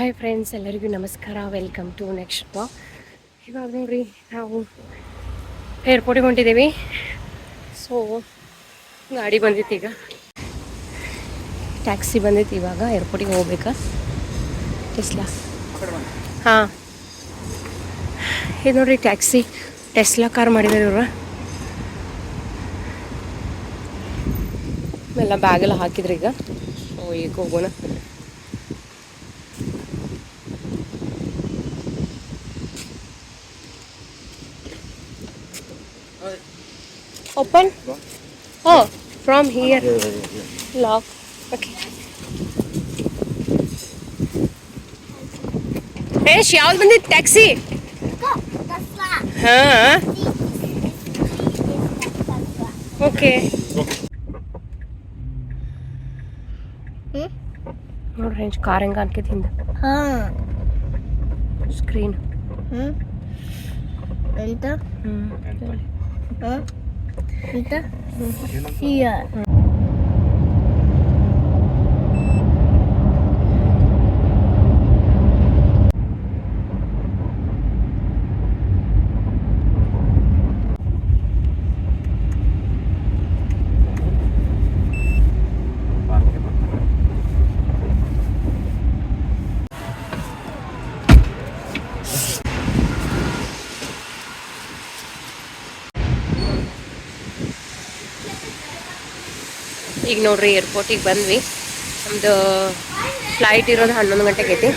Hi friends ಎಲ್ಲರಿಗೂ ನಮಸ್ಕಾರ. Welcome to next blog ಇವಾಗ ನೋಡಿರಿ ನಾವು ಏರ್ಪೋರ್ಟಿಗೆ ಹೊಂಟಿದ್ದೀವಿ. ಸೊ ಗಾಡಿ ಬಂದಿತ್ತು ಈಗ. ಟ್ಯಾಕ್ಸಿ ಬಂದಿತ್ತು ಇವಾಗ ಏರ್ಪೋರ್ಟಿಗೆ ಹೋಗ್ಬೇಕಾ? ಟೆಸ್ಲಾ ಹಾಂ. ಇದು ನೋಡಿರಿ ಟ್ಯಾಕ್ಸಿ ಟೆಸ್ಲಾ ಕಾರ್ ಮಾಡಿದ್ದಾರೆ ಇವ್ರ. ಎಲ್ಲ ಬ್ಯಾಗೆಲ್ಲ ಹಾಕಿದ್ರಿ ಈಗ. ಓ ಈಗ ಹೋಗೋಣ. ಓಪನ್ ಓ from ಹಿಯರ್ ಲಾಕ್ ಓಕೆ ಏಶ್ ಯಾವ್ದು ಬಂದಿತ್ತು ಟ್ಯಾಕ್ಸಿ ಹಾಂ ಓಕೆ ನೋಡ್ರಿ ಕಾರ್ ಹೆಂಗ ಅನ್ಕೈತಿ ಹಿಂದೆ ಹಾ. ಸ್ಕ್ರೀನ್ ಹ್ಞೂ ಎಂತ? ಹ್ಞೂ ಹ ಎಂತ ಹಿಯರ್ ಈಗ ನೋಡ್ರಿ ಏರ್ಪೋರ್ಟಿಗೆ ಬಂದ್ವಿ. ನಮ್ದು ಫ್ಲೈಟ್ ಇರೋದು ಹನ್ನೊಂದು ಗಂಟೆಗೆ ಐತಿ.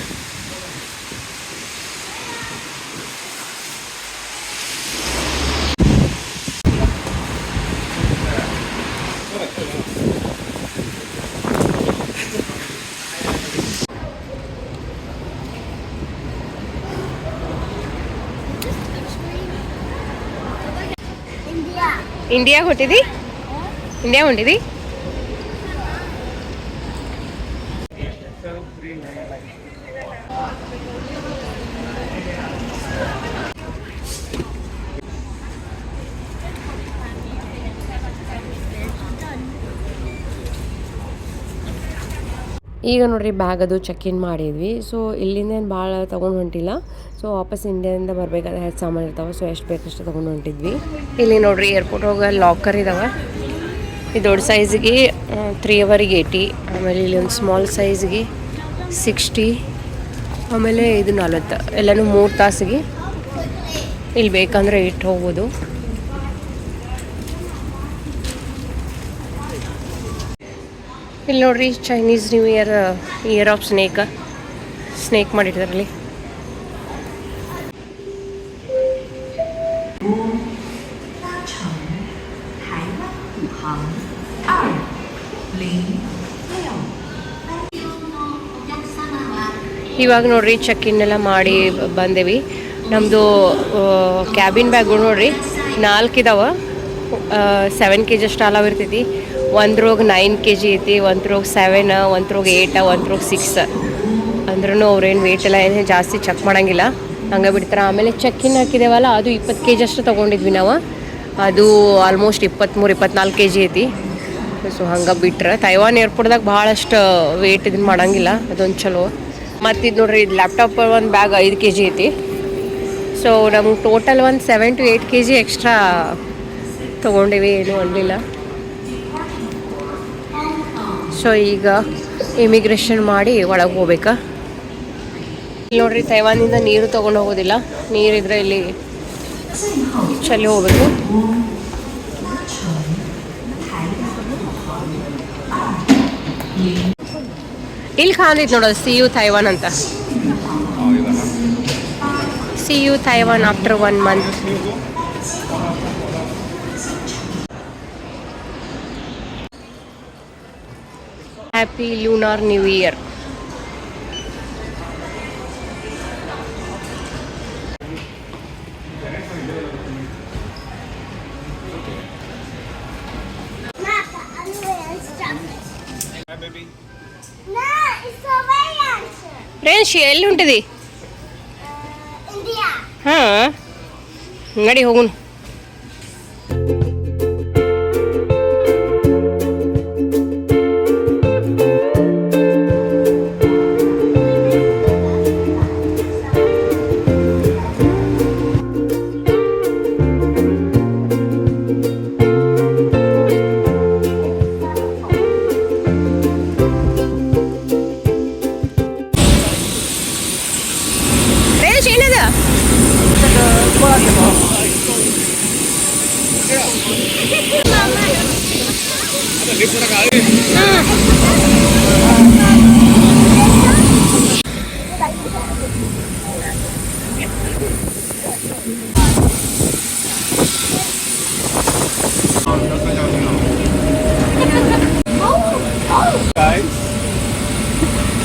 ಇಂಡಿಯಾ ಹೊಟ್ಟಿದಿ ಇಂಡಿಯಾ ಹೊಂಟಿದಿ? ಈಗ ನೋಡ್ರಿ ಬ್ಯಾಗ್ ಅದು ಚೆಕ್ ಇನ್ ಮಾಡಿದ್ವಿ. ಸೊ ಇಲ್ಲಿಂದ ಏನು ಭಾಳ ತೊಗೊಂಡು ಹೊಂಟಿಲ್ಲ. ಸೊ ವಾಪಸ್ ಇಂಡಿಯಾದಿಂದ ಬರಬೇಕಾದ್ರೆ ಹೆಚ್ಚು ಸಾಮಾನು ಇರ್ತಾವೆ. ಸೊ ಎಷ್ಟು ಬೇಕಷ್ಟು ತೊಗೊಂಡು ಹೊಂಟಿದ್ವಿ. ಇಲ್ಲಿ ನೋಡ್ರಿ ಏರ್ಪೋರ್ಟ್ ಹೋಗ ಲಾಕರ್ ಇದಾವೆ. ಈ ದೊಡ್ಡ ಸೈಜ್ಗೆ ತ್ರೀ ಅವರಿಗೆ ಏಯ್ಟಿ ಆಮೇಲೆ ಇಲ್ಲಿ ಒಂದು ಸ್ಮಾಲ್ ಸೈಜ್ಗೆ ಸಿಕ್ಸ್ಟಿ ಆಮೇಲೆ ಇದು ನಲ್ವತ್ತು, ಎಲ್ಲನೂ ಮೂರು ತಾಸಿಗೆ ಇಲ್ಲಿ ಬೇಕಂದ್ರೆ ಇಟ್ಟು ಹೋಗ್ಬೋದು. ಇಲ್ಲಿ ನೋಡ್ರಿ Chinese new year year of snake snake ಮಾಡಿರ್ತಾರಲ್ಲಿ ಇವಾಗ ನೋಡ್ರಿ ಚೆಕ್ ಎಲ್ಲ ಮಾಡಿ ಬಂದೇವಿ. ನಮ್ಮದು ಕ್ಯಾಬಿನ್ ಬ್ಯಾಗ್ ನೋಡ್ರಿ, ನಾಲ್ಕು ಇದಾವೆ. ಸೆವೆನ್ ಕೆ ಜಿ ಅಷ್ಟು ಅಲಾವ್ ಇರ್ತೈತಿ. ಒಂದ್ರೋಗ ನೈನ್ ಕೆ ಜಿ ಐತಿ ಒಂದ್ರೋಗ ಸೆವೆನ್ ಒಂದ್ರೋಗ ಏಯ್ಟ ಒಂದ್ರೋಗ ಸಿಕ್ಸ್ ಅಂದ್ರೂ ಅವ್ರೇನು ವೇಟ್ ಎಲ್ಲ ಏನು ಜಾಸ್ತಿ ಚೆಕ್ ಮಾಡಂಗಿಲ್ಲ. ಹಂಗೆ ಬಿಡ್ತಾರೆ. ಆಮೇಲೆ ಚೆಕ್ ಇನ್ ಹಾಕಿದೇವಲ್ಲ, ಅದು ಇಪ್ಪತ್ತು ಕೆ ಜಿ ಅಷ್ಟು ತೊಗೊಂಡಿದ್ವಿ ನಾವು. ಅದು ಆಲ್ಮೋಸ್ಟ್ ಇಪ್ಪತ್ತ್ಮೂರು, ಇಪ್ಪತ್ನಾಲ್ಕು ಕೆ ಜಿ ಐತಿ. ಸೊ ಹಂಗೆ ಬಿಟ್ರೆ. ತೈವಾನ್ ಏರ್ಪೋರ್ಟ್ದಾಗ ಭಾಳಷ್ಟು ವೇಟ್ ಇದನ್ನು ಮಾಡಂಗಿಲ್ಲ. ಅದೊಂದು ಚಲೋ. ಮತ್ತು ಇದು ನೋಡ್ರಿ, ಇದು ಲ್ಯಾಪ್ಟಾಪ್ ಒಂದು ಬ್ಯಾಗ್ ಐದು ಕೆ ಜಿ ಐತಿ. ಸೊ ನಮ್ಗೆ ಟೋಟಲ್ ಒಂದು seven to eight K G extra ತೊಗೊಂಡಿವಿ, ಏನು ಅನ್ನಲಿಲ್ಲ ಸೊ ಈಗ ಇಮಿಗ್ರೇಷನ್ ಮಾಡಿ ಒಳಗೆ ಹೋಗ್ಬೇಕಾ. ಇಲ್ಲಿ ನೋಡ್ರಿ ತೈವಾನಿಂದ ನೀರು ತೊಗೊಂಡು ಹೋಗೋದಿಲ್ಲ. ನೀರಿದ್ರೆ ಇಲ್ಲಿ ಚಲಿ ಹೋಗ್ಬೇಕು. ಇಲ್ಲಿ ಕಾಣಿತ್ ನೋಡೋದು ಸಿ ಯು ತೈವಾನ್ ಅಂತ. See you Taiwan after one month happy lunar new year Reni ಎಲ್ಲಿ ಹೊಂಟಿದಿ ಹಾಂ ನಡಿ ಹೋಗುನು Guys,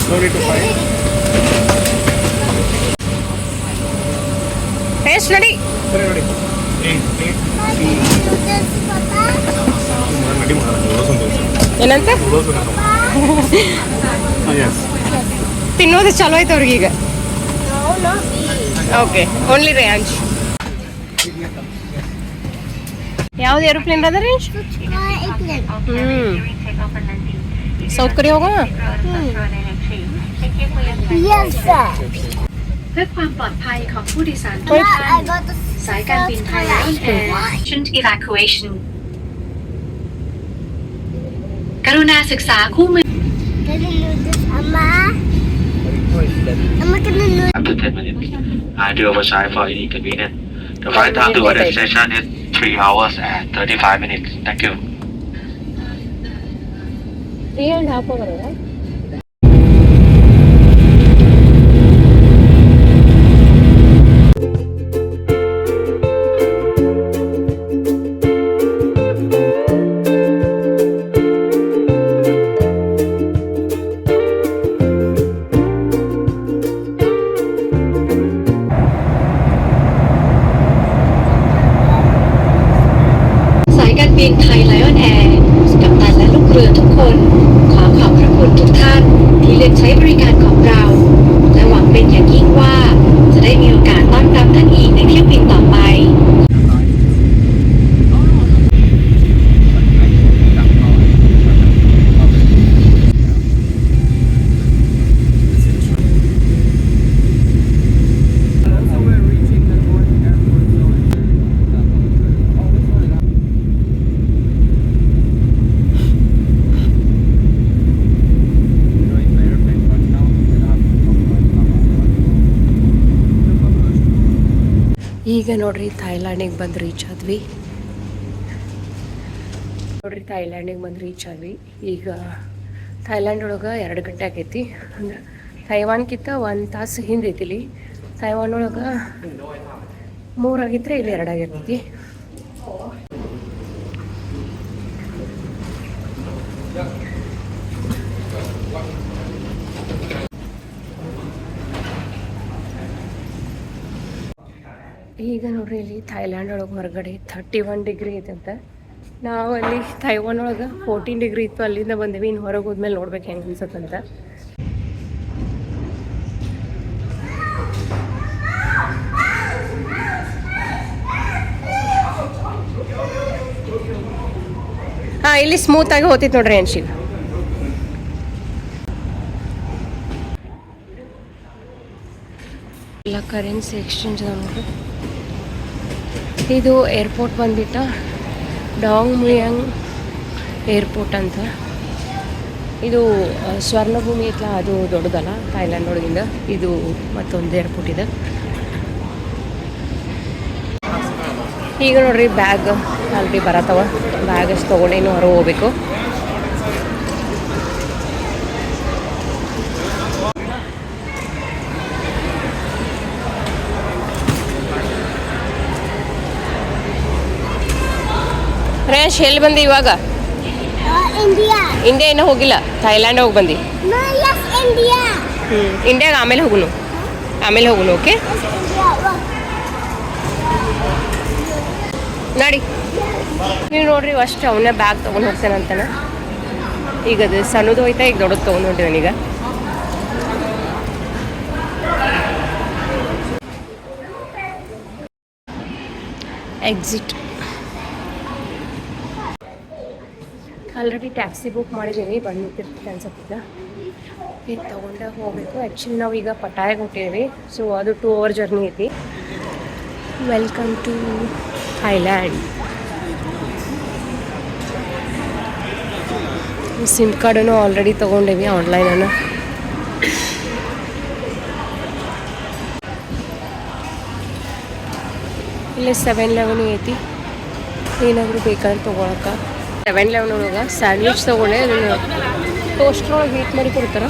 sorry to fight. Hey, ready? Ready, ready. Eight, eight, eight. ಏನಂತ ನೂಡಲ್ಸ್ ಹಾಂ ಎಸ್ ತಿನ್ನೋದು ಚಲೋ ಐತೆ ಅವ್ರಿಗೆ ಈಗ No, not me. Okay only range ಯಾವ್ದು ಏರೋಪ್ಲೇನ್ ಅದ ರೇಂಜ್ Why England? ಹ್ಞೂ ಸೌತ್ ಕೊರಿಯಾ ಹೋಗೋಣ Yes, sir. เพื่อความปลอดภัยของผู้โดยสารทุ Mama, กท่าน I got the สายการบินไทย South แอ Korea. ร์ Urgent Evacuation กรุณาศึกษาคู่มือ After 10 minutes, ideal machine for any convenience. The flight time to our destination is 3 hours and 35 minutes. Thank you. เรียนเท้าปกติ ใช้บริการของเรา และหวังเป็นอย่างยิ่งว่าจะได้มีโอกาสต้อนรับท่านอีกในเที่ยวบินต่อ ಈಗ ನೋಡ್ರಿ ಥೈಲ್ಯಾಂಡಿಗೆ ಬಂದು reach ಆದ್ವಿ. ನೋಡ್ರಿ ಥೈಲ್ಯಾಂಡಿಗೆ ಬಂದು reach ಆದ್ವಿ. ಈಗ Thailand ಒಳಗೆ ಎರಡು ಗಂಟೆ ಆಗೈತಿ. ಅಂದ್ರೆ ತೈವಾನ್ಕಿಂತ ಒಂದು ತಾಸು ಹಿಂದೆ ಇಲ್ಲಿ ತೈವಾನ್ ಒಳಗೆ ಮೂರು ಆಗಿದ್ರೆ ಇಲ್ಲಿ ಎರಡು ಆಗಿರ್ತೈತಿ ಈಗ ನೋಡ್ರಿ ಇಲ್ಲಿ ಥೈಲ್ಯಾಂಡ್ ಒಳಗೆ ಹೊರಗಡೆ ಥರ್ಟಿ ಒನ್ ಡಿಗ್ರಿ ಐತಂತ ನಾವು ಅಲ್ಲಿ ಥೈವಾನ್ ಒಳಗೆ ಫೋರ್ಟೀನ್ ಡಿಗ್ರಿ ಇತ್ತು, ಅಲ್ಲಿಂದ ಬಂದೇವಿ. ಇನ್ನು ಹೊರಗೆ ಹೋದ್ಮೇಲೆ ನೋಡ್ಬೇಕು ಹೆಂಗೆ ಅನ್ಸತ್ತಂತ ಹಾಂ, ಇಲ್ಲಿ ಸ್ಮೂತ್ ಆಗಿ ಹೋಗ್ತೈತೆ ನೋಡ್ರಿ ಅನ್ಶಿಲ್. ಎಲ್ಲ ಕರೆನ್ಸಿ ಎಕ್ಸ್ಚೇಂಜ್ ನೋಡ್ರಿ. ಇದು ಏರ್ಪೋರ್ಟ್ ಬಂದ್ಬಿಟ್ಟ ಡಾಂಗ್ ಮುಯಂಗ್ ಏರ್ಪೋರ್ಟ್ ಅಂತ. ಇದು ಸ್ವರ್ಣಭೂಮಿ ಐತ್ಲ ಅದು ದೊಡ್ಡದಲ್ಲ ಥೈಲ್ಯಾಂಡ್ ಒಳಗಿಂದ. ಇದು ಮತ್ತೊಂದು ಏರ್ಪೋರ್ಟ್ ಇದೆ. ಈಗ ನೋಡ್ರಿ ಬ್ಯಾಗ್ ಆಲ್ರೆಡಿ ಬರತ್ತವ. ಬ್ಯಾಗ್ ಅಷ್ಟು ತೊಗೊಂಡೇನು ಹೊರಗೆ ಹೋಗ್ಬೇಕು. ರೇಷ್ ಎಲ್ಲಿ ಬಂದಿ ಇವಾಗ? ಇಂಡಿಯಾ ಇನ್ನೂ ಹೋಗಿಲ್ಲ. ಥೈಲ್ಯಾಂಡ್ ಹೋಗಿ ಬಂದು. ಹ್ಞೂ ಇಂಡಿಯಾಗ ಆಮೇಲೆ ಹೋಗುನು. ಆಮೇಲೆ ಹೋಗುನು ಓಕೆ ನೋಡಿ. ನೀವು ನೋಡ್ರಿ ಅಷ್ಟು ಅವನ್ನ ಬ್ಯಾಗ್ ತೊಗೊಂಡು ಹೋಗ್ತೇನೆ ಅಂತಾನೆ. ಈಗ ಅದು ಸಣ್ಣದು ಹೋಯ್ತಾ ಈಗ ದೊಡ್ಡದು ತೊಗೊಂಡು ಹೊಂಟಿದ್ದಾನೆ ಈಗ. ಎಕ್ಸಿಟ್ ಆಲ್ರೆಡಿ ಟ್ಯಾಕ್ಸಿ ಬುಕ್ ಮಾಡಿದ್ದೀನಿ ಬಂದಿರ್ತಿತ್ತು ಅನ್ಸತ್ತಿದ್ದ ಇದು ತೊಗೊಂಡಾಗ ಹೋಗಬೇಕು. ಆ್ಯಕ್ಚುಲಿ ನಾವು ಈಗ ಪಟಾಯಾಗ ಹೊಟ್ಟಿದ್ದೀವಿ ಸೊ ಅದು ಟೂ ಅವರ್ ಜರ್ನಿ ಐತಿ. ವೆಲ್ಕಮ್ ಟು ಥೈಲ್ಯಾಂಡ್ ಸಿಮ್ ಕಾರ್ಡನ್ನು ಆಲ್ರೆಡಿ ತೊಗೊಂಡೇವಿ ಆನ್ಲೈನನ್ನು ಇಲ್ಲೇ ಸೆವೆನ್ ಲೆವೆನ್ ಐತಿ. ಏನಾದರೂ ಬೇಕಾದ್ರೆ ತೊಗೊಳಕ್ಕೆ. ಸೆವೆನ್ ಲೆವೆನ್ ಒಳಗೆ ಸ್ಯಾಂಡ್ವಿಚ್ ತೊಗೊಂಡೆ, ಅದನ್ನು ಟೋಸ್ಟ್ರೊಳಗೆ ಹೀಟ್ ಮಾಡಿ ಕೊಡ್ತಾರ.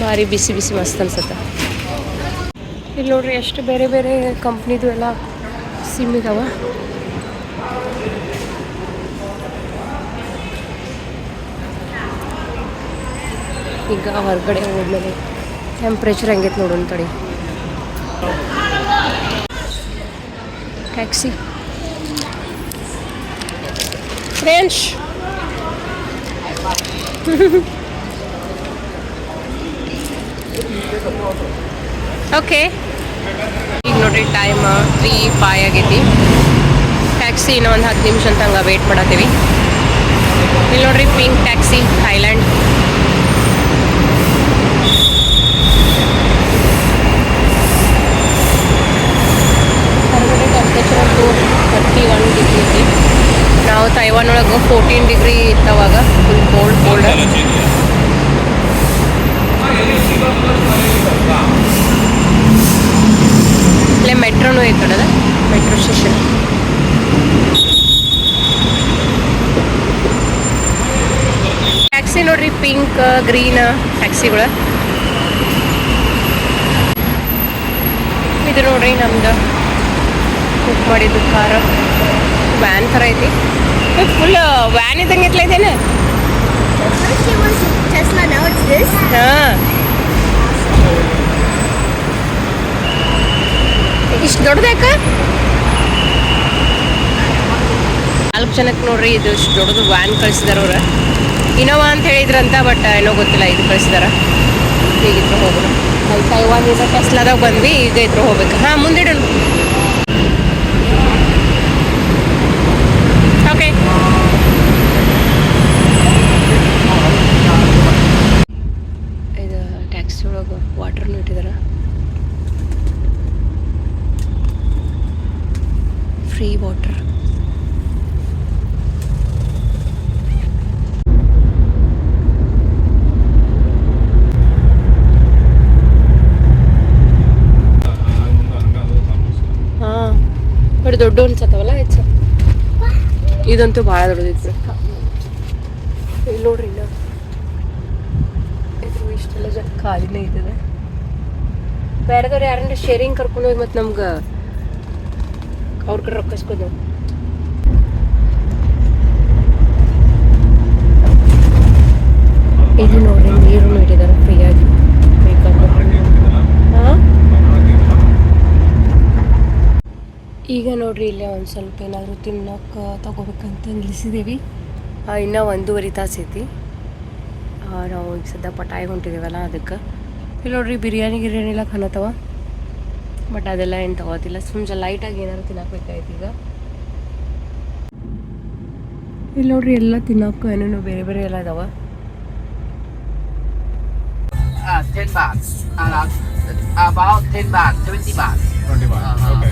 ಭಾರಿ ಬಿಸಿ ಬಿಸಿ ಮಸ್ತ್ ಅನ್ಸುತ್ತೆ. ಇಲ್ಲಿ ನೋಡ್ರಿ ಎಷ್ಟು ಬೇರೆ ಬೇರೆ ಕಂಪ್ನಿದು ಎಲ್ಲ ಸಿಮ್ ಇದಾವ. ಈಗ ಹೊರಗಡೆ ಹೋದ್ಮೇಲೆ ಟೆಂಪ್ರೇಚರ್ ಹೆಂಗೈತೆ ನೋಡೋಣ ತಡಿ ಟ್ಯಾಕ್ಸಿ ಫ್ರೆಂಚ್ ಓಕೆ ಈಗ ನೋಡ್ರಿ ಟೈಮ್ ತ್ರೀ ಫೈ ಆಗೈತಿ. ಟ್ಯಾಕ್ಸಿ ಇನ್ನೂ ಒಂದು ಹತ್ತು ನಿಮಿಷ ಅಂತ ಹಂಗೆ ವೇಟ್ ಮಾಡತ್ತೀವಿ. ಇಲ್ಲಿ ನೋಡ್ರಿ ಪಿಂಕ್ ಟ್ಯಾಕ್ಸಿ ಥೈಲ್ಯಾಂಡ್ ಹೊರಗಡೆ ಟೆಂಪ್ರೇಚರ್ ಅಂತೂ ಥರ್ಟಿ ಒನ್ ಡಿಗ್ರಿ ಐತಿ ನಾವು ತೈವಾನ್ ಒಳಗೆ ಫೋರ್ಟೀನ್ ಡಿಗ್ರಿ ಇತ್ತವಾಗ ಫುಲ್ ಕೋಲ್ಡ್ ಕೋಲ್ಡ್ ಇಲ್ಲೇ ಮೆಟ್ರೋನು ಐತೆ ನೋಡದ ಮೆಟ್ರೋ ಸ್ಟೇಷನ್ ಟ್ಯಾಕ್ಸಿ ನೋಡ್ರಿ ಪಿಂಕ್ ಗ್ರೀನ್ ಟ್ಯಾಕ್ಸಿಗಳ ಇದು ನೋಡ್ರಿ ನಮ್ದು ಬುಕ್ ಮಾಡಿದ್ದು ಕಾರು ವ್ಯಾನ್ ಥರ ಐತಿ. ಫುಲ್ ವ್ಯಾನ್ ಇದ್ದಂಗೆ this. ಹಾಂ. ಇಷ್ಟು ದೊಡ್ಡದಾಕ ನಾಲ್ಕು ಜನಕ್ಕೆ ನೋಡ್ರಿ, ಇದು ಇಷ್ಟು ದೊಡ್ಡದು ವ್ಯಾನ್ ಕಳಿಸಿದಾರ ಅವ್ರು. ಇನೋವಾ ಅಂತ ಹೇಳಿದ್ರಂತ ಬಟ್ ಏನೋ ಗೊತ್ತಿಲ್ಲ ಇದು ಕಳಿಸಿದಾರ. ಹೀಗಿದ್ರು ಹೋಗೋಣ ಅಲ್ಲಿ ತೈವಾನಿಂದ ಟೆಸ್ಲಾದಾಗ ಬಂದ್ವಿ ಈಗ ಇದ್ರು ಹೋಗ್ಬೇಕು. ಹಾಂ ಮುಂದಿಡೋಣ. ಓಕೆ ಇದು ಟ್ಯಾಕ್ಸಿ ಒಳಗೆ ವಾಟರ್ನು ಇಟ್ಟಿದಾರ. ಫ್ರೀ ವಾಟರ್ ಹಾಂ ಬಟ್ ದೊಡ್ಡ ಅನ್ಸತ್ತವಲ್ಲ ಹೆಚ್ಚು ಇದಂತೂ ಭಾಳ ದೊಡ್ಡದಿತ್ತು. ಇಲ್ಲಿ ನೋಡ್ರಿ ಇಲ್ಲ ಇದು ಇಷ್ಟೆಲ್ಲ ಜನ ಖಾಲಿನೇ ಇದ್ದದೆ ಬೇರೆದವ್ರು ಯಾರನ್ನ ಶೇರಿಂಗ್ ಕರ್ಕೊಂಡು ಹೋಗಿ ಮತ್ತು ನಮ್ಗೆ ಅವ್ರ ಕಡೆ ರೊಕ್ಕ ಇಸ್ಕೊಂಡು ಇದು ನೋಡ್ರಿ ನೀರು ಇಟ್ಟಿದ್ದಾರೆ ಫ್ರೀಯಾಗಿ ಬೇಕಾದ್ರೆ ಹಾಂ ಈಗ ನೋಡ್ರಿ ಇಲ್ಲೇ ಒಂದು ಸ್ವಲ್ಪ ಏನಾದರೂ ತಿನ್ನೋಕೆ ತಗೋಬೇಕಂತ ನಿಲ್ಲಿಸಿದ್ದೀವಿ ಇನ್ನೂ ಒಂದೂವರೆ ತಾಸು ಐತಿ. ಆ, ನಾವು ಈಗ ಸದ್ಯ ಪಟಾಯಿ ಹೊಂಟಿದ್ದೀವಲ್ಲ ಅದಕ್ಕೆ. ಇಲ್ಲಿ ನೋಡ್ರಿ ಬಿರಿಯಾನಿ ಗಿರಿಯಾನಿ ಎಲ್ಲ ಕಾಣತ್ತವ. ಬಟ್ ಅದೆಲ್ಲ ಏನು ತಗೋತಿಲ್ಲ. ಸುಮ್ಮನೆ ಲೈಟಾಗಿ ಏನಾದ್ರು ತಿನ್ನೋಕ್ಬೇಕಾಯ್ತು ಈಗ. ಇಲ್ಲಿ ನೋಡ್ರಿ ಎಲ್ಲ ತಿನ್ನೋಕ್ಕೂ ಏನೇನು ಬೇರೆ ಬೇರೆ ಎಲ್ಲ ಇದಾವ. Uh, 10 baht. Uh, about 10 baht, 20 baht. Twenty baht okay